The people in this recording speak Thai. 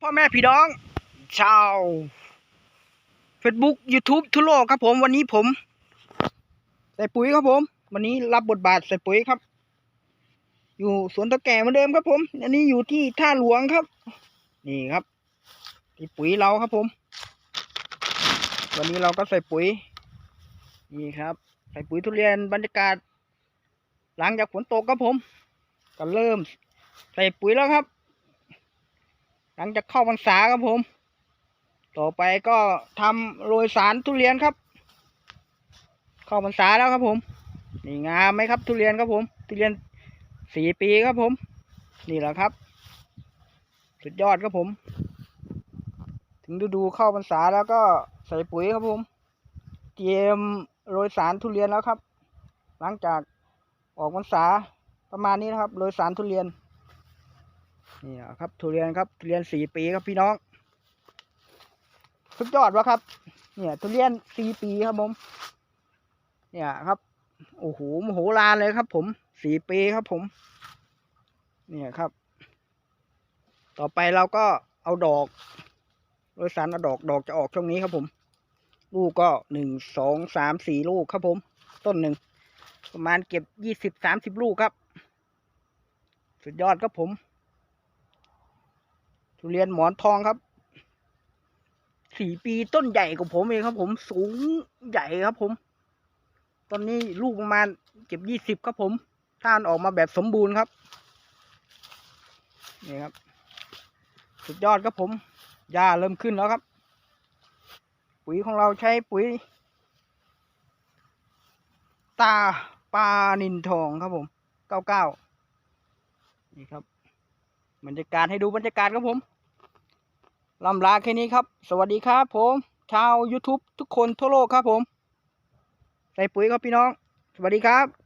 พ่อแม่พี่น้อง ชาว Facebook YouTube ทั่วโลกครับผมวันนี้ผม ใส่ปุ๋ยครับผม วันนี้รับบทบาทใส่ปุ๋ยครับ อยู่สวนตะแก่เหมือนเดิมครับผม อันนี้อยู่ที่ท่าหลวงครับ นี่ครับ ที่ปุ๋ยเราครับผม วันนี้เราก็ใส่ปุ๋ย นี่ครับ ใส่ปุ๋ยทุเรียนบรรยากาศ หลังจากฝนตกครับผม ก็เริ่ม ใส่ปุ๋ยแล้วครับ หลังจากเข้าพรรษาครับผม ต่อไปก็ทำโรยสารทุเรียนครับ เข้าพรรษาแล้วครับผมนี่งามไหมครับ ทุเรียนครับผม ทุเรียนสี่ปีครับผม นี่แหละครับ สุดยอดครับผม ถึงฤดูเข้าพรรษาแล้วก็ใส่ปุ๋ยครับผมเตรียมโรยสารทุเรียนแล้วครับ หลังจากออกพรรษาประมาณนี้นะครับ โรยสารทุเรียน นี่นะครับทุเรียนครับทุเรียนสี่ปีครับพี่น้องสุดยอดวะครับ เนี่ยทุเรียนสี่ปีครับผม เนี่ยครับโอ้โหโมโหฬารเลยครับ ผมสี่ปีครับผม เนี่ยครับ ต่อไปเราก็เอาดอกโรยสารเอาดอกดอกจะออกช่วงนี้ครับผม ลูกก็หนึ่งสองสามสี่ลูกครับผม ต้นหนึ่งประมาณเก็บยี่สิบสามสิบลูกครับ สุดยอดครับผม ทุเรียนหมอนทองครับสี่ปีต้นใหญ่กว่าผมเองครับ ผมสูงใหญ่ครับผม ตอนนี้ลูกประมาณเก็บยี่สิบครับผมถ้านออกมาแบบสมบูรณ์ครับนี่ครับ สุดยอดครับผมหญ้าเริ่มขึ้นแล้วครับ ปุ๋ยของเราใช้ปุ๋ย ตาปลานินทองครับผมเก้าเก้านี่ครับ บรรยากาศให้ดูบรรยากาศครับผมลำลาแค่นี้ครับ สวัสดีครับผม ชาว YouTube ทุกคนทั่วโลกครับผม ใส่ปุ๋ยครับพี่น้อง สวัสดีครับ